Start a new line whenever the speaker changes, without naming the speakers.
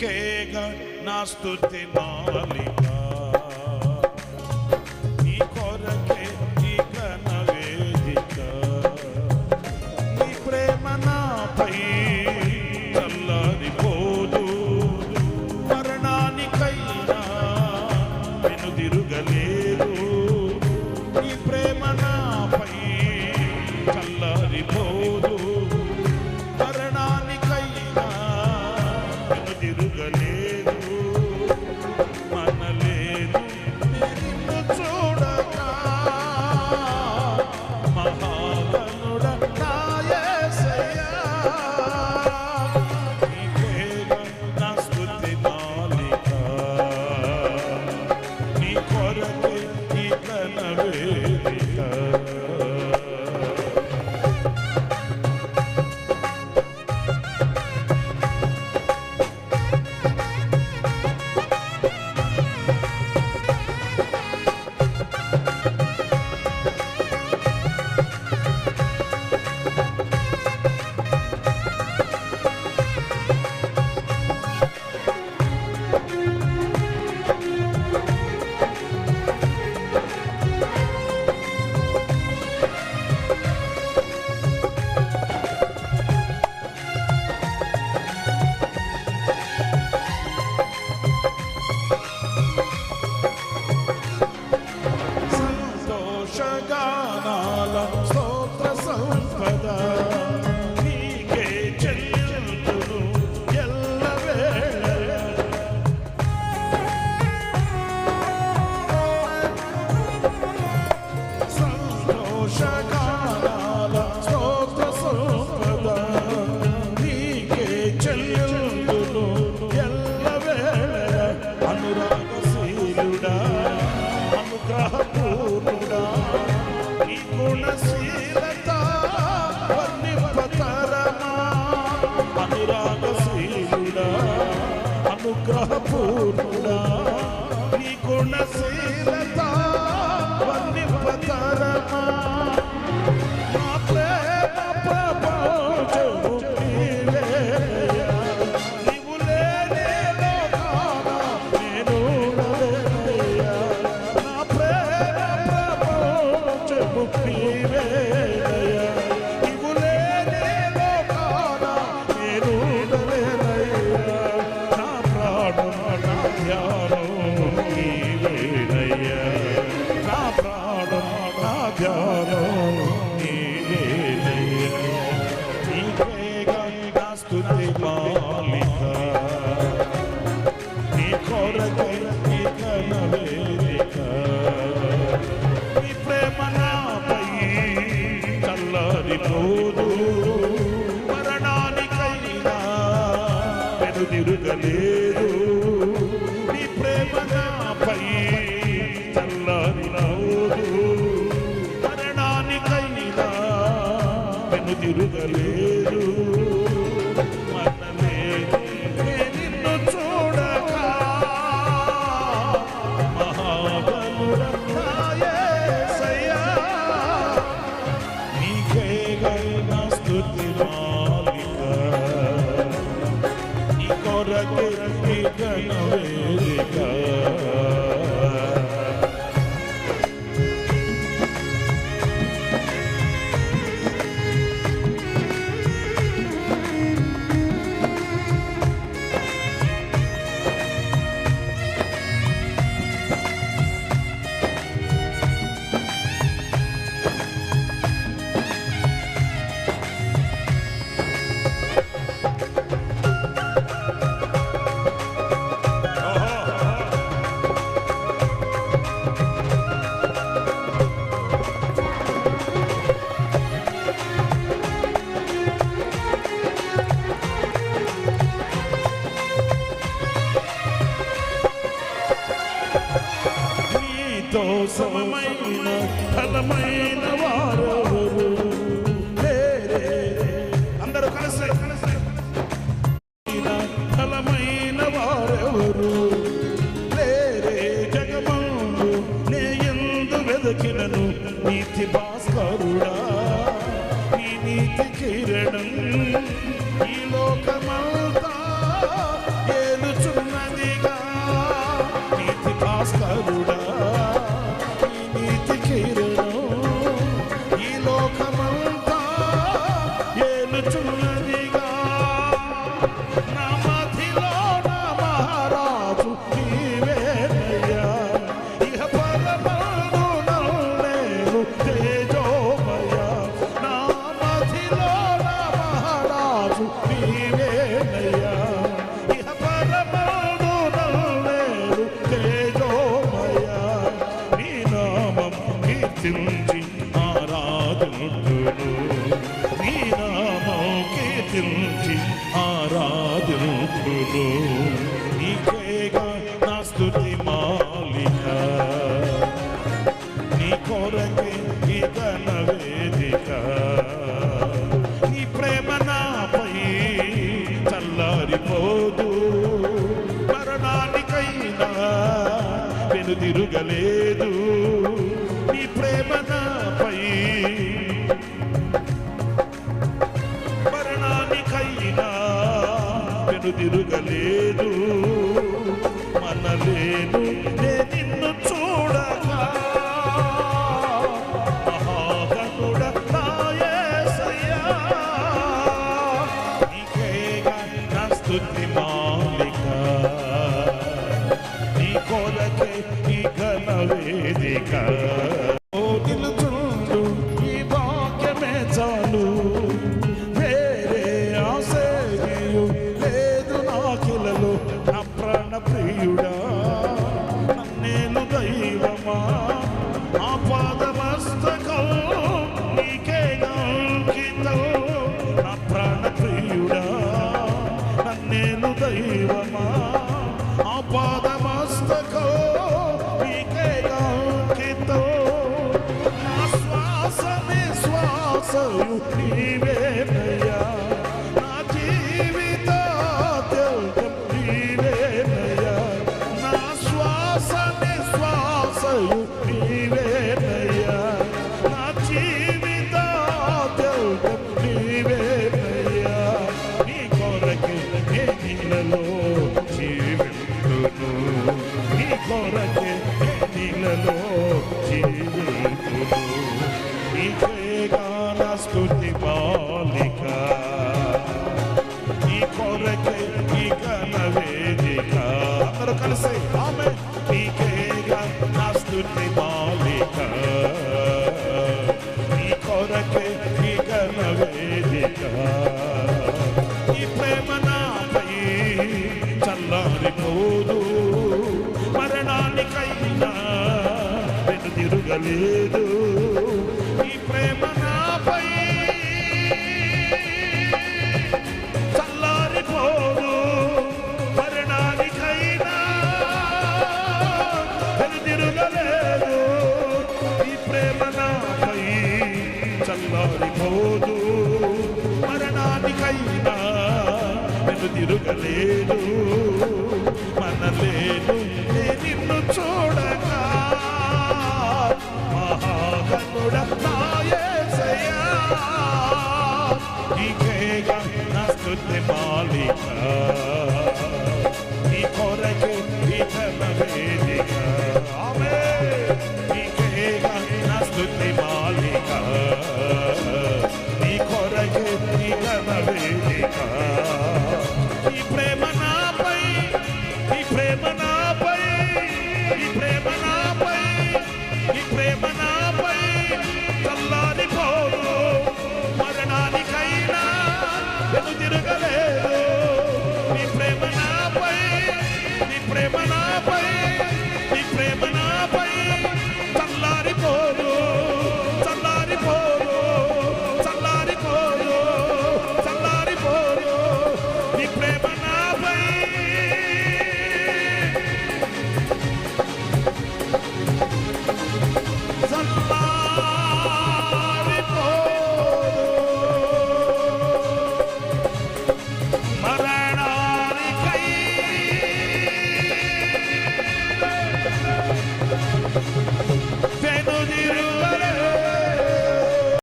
కేగ నా స్థుతి నాలిక నీ కొరకే నీ గణ వేదిక. నీ ప్రేమ నాపై చల్లని పోదు. మరణానికైనా వెనుదిరుగలే slow. తిరుగలేదు Salamay, Salamay, కీర్తించి ఆరాధనుడును నీ నామం కీర్తించి తిరుగలేదు మనలేను నే నీవే ఎప్పటికైనా వెను తిరగలేదు ఈ ప్రేమ నాపై చల్లారిపోదు మరణానికైనా. వెను తిరగలేదు ఈ ప్రేమ నాపై చల్లారిపోదు మరణానికైనా. వెను తిరగలేదు మనలేను నిన్ను స్తోత్రముడత్తాయేసయ్యా నీకే నా స్తుతి మాలికా